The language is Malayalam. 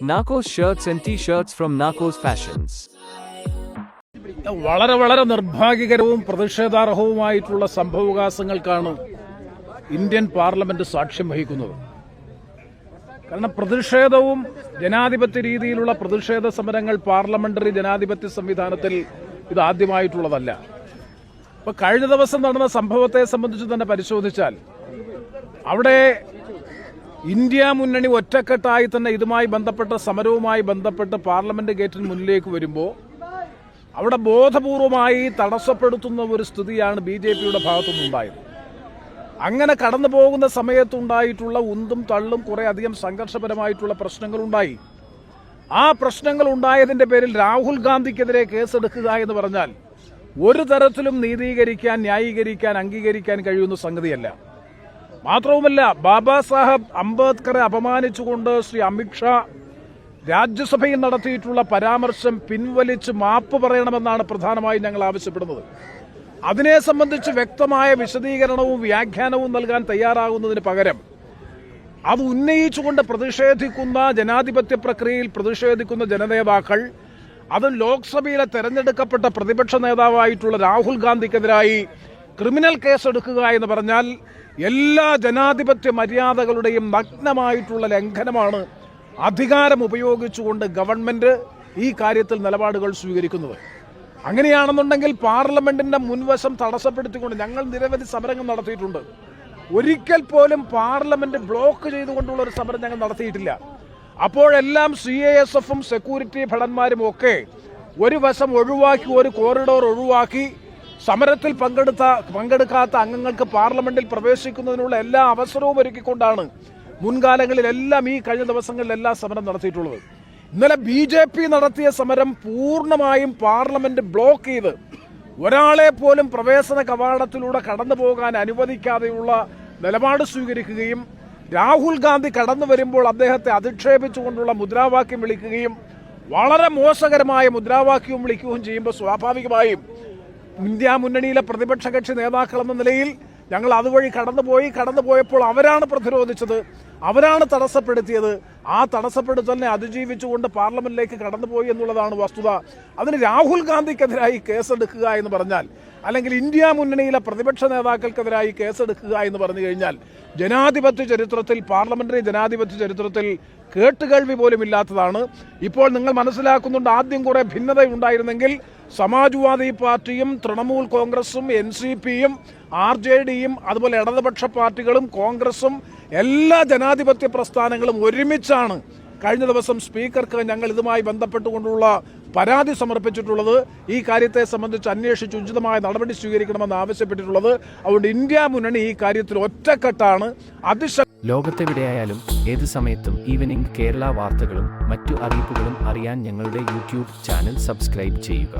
Narcos shirts and t-shirts from Narcos Fashions. വളരെ വളരെ നിർഭാഗ്യകരവും പ്രതിഷേധാർഹവുമായിട്ടുള്ള സംഭവവികാസങ്ങൾക്കാണ് ഇന്ത്യൻ പാർലമെന്റ് സാക്ഷ്യം വഹിക്കുന്നത് കാരണം പ്രതിഷേധവും ജനാധിപത്യ രീതിയിലുള്ള പ്രതിഷേധ സമരങ്ങൾ പാർലമെന്ററി ജനാധിപത്യ സംവിധാനത്തിൽ ഇത് ആദ്യമായിട്ടുള്ളതല്ല ഇപ്പൊ കഴിഞ്ഞ ദിവസം നടന്ന സംഭവത്തെ സംബന്ധിച്ച് തന്നെ പരിശോധിച്ചാൽ അവിടെ ഇന്ത്യ മുന്നണി ഒറ്റക്കെട്ടായി തന്നെ ഇതുമായി ബന്ധപ്പെട്ട സമരവുമായി ബന്ധപ്പെട്ട് പാർലമെന്റ് ഗേറ്റിന് മുന്നിലേക്ക് വരുമ്പോൾ അവിടെ ബോധപൂർവമായി തടസ്സപ്പെടുത്തുന്ന ഒരു സ്ഥിതിയാണ് ബി ജെ പിയുടെ ഭാഗത്തുനിന്നുണ്ടായത് അങ്ങനെ കടന്നു പോകുന്ന സമയത്തുണ്ടായിട്ടുള്ള ഉന്തും തള്ളും കുറെ അധികം സംഘർഷപരമായിട്ടുള്ള പ്രശ്നങ്ങളുണ്ടായി ആ പ്രശ്നങ്ങൾ ഉണ്ടായതിന്റെ പേരിൽ രാഹുൽ ഗാന്ധിക്കെതിരെ കേസെടുക്കുക എന്ന് പറഞ്ഞാൽ ഒരു തരത്തിലും നീതീകരിക്കാൻ ന്യായീകരിക്കാൻ അംഗീകരിക്കാൻ കഴിയുന്ന സംഗതിയല്ല. മാത്രവുമല്ല ബാബാ സാഹബ് അംബേദ്കറെ അപമാനിച്ചുകൊണ്ട് ശ്രീ അമിത്ഷാ രാജ്യസഭയിൽ നടത്തിയിട്ടുള്ള പരാമർശം പിൻവലിച്ച് മാപ്പ് പറയണമെന്നാണ് പ്രധാനമായും ഞങ്ങൾ ആവശ്യപ്പെടുന്നത്. അതിനെ സംബന്ധിച്ച് വ്യക്തമായ വിശദീകരണവും വ്യാഖ്യാനവും നൽകാൻ തയ്യാറാകുന്നതിന് പകരം അത് ഉന്നയിച്ചുകൊണ്ട് പ്രതിഷേധിക്കുന്ന ജനാധിപത്യ പ്രക്രിയയിൽ പ്രതിഷേധിക്കുന്ന ജനനേതാക്കൾ അതും ലോക്സഭയിലെ തെരഞ്ഞെടുക്കപ്പെട്ട പ്രതിപക്ഷ നേതാവായിട്ടുള്ള രാഹുൽ ഗാന്ധിക്കെതിരായി ക്രിമിനൽ കേസെടുക്കുക എന്ന് പറഞ്ഞാൽ എല്ലാ ജനാധിപത്യ മര്യാദകളുടെയും നഗ്നമായിട്ടുള്ള ലംഘനമാണ് അധികാരം ഉപയോഗിച്ചുകൊണ്ട് ഗവൺമെന്റ് ഈ കാര്യത്തിൽ നിലപാടുകൾ സ്വീകരിക്കുന്നത്. അങ്ങനെയാണെന്നുണ്ടെങ്കിൽ പാർലമെന്റിന്റെ മുൻവശം തടസ്സപ്പെടുത്തിക്കൊണ്ട് ഞങ്ങൾ നിരവധി സമരങ്ങൾ നടത്തിയിട്ടുണ്ട്. ഒരിക്കൽ പോലും പാർലമെന്റ് ബ്ലോക്ക് ചെയ്തുകൊണ്ടുള്ള ഒരു സമരം ഞങ്ങൾ നടത്തിയിട്ടില്ല. അപ്പോഴെല്ലാം സി എ എസ് എഫും സെക്യൂരിറ്റി ഭടന്മാരും ഒക്കെ ഒരു വശം ഒഴിവാക്കി ഒരു കോറിഡോർ ഒഴിവാക്കി സമരത്തിൽ പങ്കെടുത്ത പങ്കെടുക്കാത്ത അംഗങ്ങൾക്ക് പാർലമെന്റിൽ പ്രവേശിക്കുന്നതിനുള്ള എല്ലാ അവസരവും ഒരുക്കിക്കൊണ്ടാണ് മുൻകാലങ്ങളിലെല്ലാം ഈ കഴിഞ്ഞ ദിവസങ്ങളിലെല്ലാം സമരം നടത്തിയിട്ടുള്ളത്. ഇന്നലെ ബി ജെ പി നടത്തിയ സമരം പൂർണമായും പാർലമെന്റ് ബ്ലോക്ക് ചെയ്ത് ഒരാളെ പോലും പ്രവേശന കവാടത്തിലൂടെ കടന്നു പോകാൻ അനുവദിക്കാതെയുള്ള നിലപാട് സ്വീകരിക്കുകയും രാഹുൽ ഗാന്ധി കടന്നു വരുമ്പോൾ അദ്ദേഹത്തെ അധിക്ഷേപിച്ചുകൊണ്ടുള്ള മുദ്രാവാക്യം വിളിക്കുകയും വളരെ മോശകരമായ മുദ്രാവാക്യവും വിളിക്കുകയും ചെയ്യുമ്പോൾ സ്വാഭാവികമായും ഇന്ത്യ മുന്നണിയിലെ പ്രതിപക്ഷ കക്ഷി നേതാക്കളെന്ന നിലയിൽ ഞങ്ങൾ അതുവഴി കടന്നുപോയി കടന്നുപോയപ്പോൾ അവരാണ് പ്രതിരോധിച്ചത് അവരാണ് തടസ്സപ്പെടുത്തിയത്. ആ തടസ്സപ്പെടുത്തലിനെ അതിജീവിച്ചുകൊണ്ട് പാർലമെന്റിലേക്ക് കടന്നുപോയി എന്നുള്ളതാണ് വസ്തുത. അതിന് രാഹുൽ ഗാന്ധിക്കെതിരായി കേസെടുക്കുക എന്ന് പറഞ്ഞാൽ അല്ലെങ്കിൽ ഇന്ത്യ മുന്നണിയിലെ പ്രതിപക്ഷ നേതാക്കൾക്കെതിരായി കേസെടുക്കുക എന്ന് പറഞ്ഞു കഴിഞ്ഞാൽ ജനാധിപത്യ ചരിത്രത്തിൽ പാർലമെന്ററി ജനാധിപത്യ ചരിത്രത്തിൽ കേട്ടുകേൾവി പോലും ഇല്ലാത്തതാണ്. ഇപ്പോൾ നിങ്ങൾ മനസ്സിലാക്കുന്നുണ്ട് ആദ്യം കുറേ ഭിന്നത ഉണ്ടായിരുന്നെങ്കിൽ സമാജ്വാദി പാർട്ടിയും തൃണമൂൽ കോൺഗ്രസും എൻ സി പിയും ആർ ജെ ഡിയും അതുപോലെ ഇടതുപക്ഷ പാർട്ടികളും കോൺഗ്രസും എല്ലാ ജനാധിപത്യ പ്രസ്ഥാനങ്ങളും ഒരുമിച്ചാണ് കഴിഞ്ഞ ദിവസം സ്പീക്കർക്ക് ഞങ്ങൾ ഇതുമായി ബന്ധപ്പെട്ടുകൊണ്ടുള്ള പരാതി സമർപ്പിച്ചിട്ടുള്ളത് ഈ കാര്യത്തെ സംബന്ധിച്ച് അന്വേഷിച്ച് ഉചിതമായ നടപടി സ്വീകരിക്കണമെന്ന് ആവശ്യപ്പെട്ടിട്ടുള്ളത്. അതുകൊണ്ട് ഇന്ത്യ മുന്നണി ഈ കാര്യത്തിൽ ഒറ്റക്കെട്ടാണ്. അതിശ ലോകത്തെവിടെയായാലും ഏത് സമയത്തും ഈവനിംഗ് കേരള വാർത്തകളും മറ്റു അറിയിപ്പുകളും അറിയാൻ ഞങ്ങളുടെ യൂട്യൂബ് ചാനൽ സബ്സ്ക്രൈബ് ചെയ്യുക.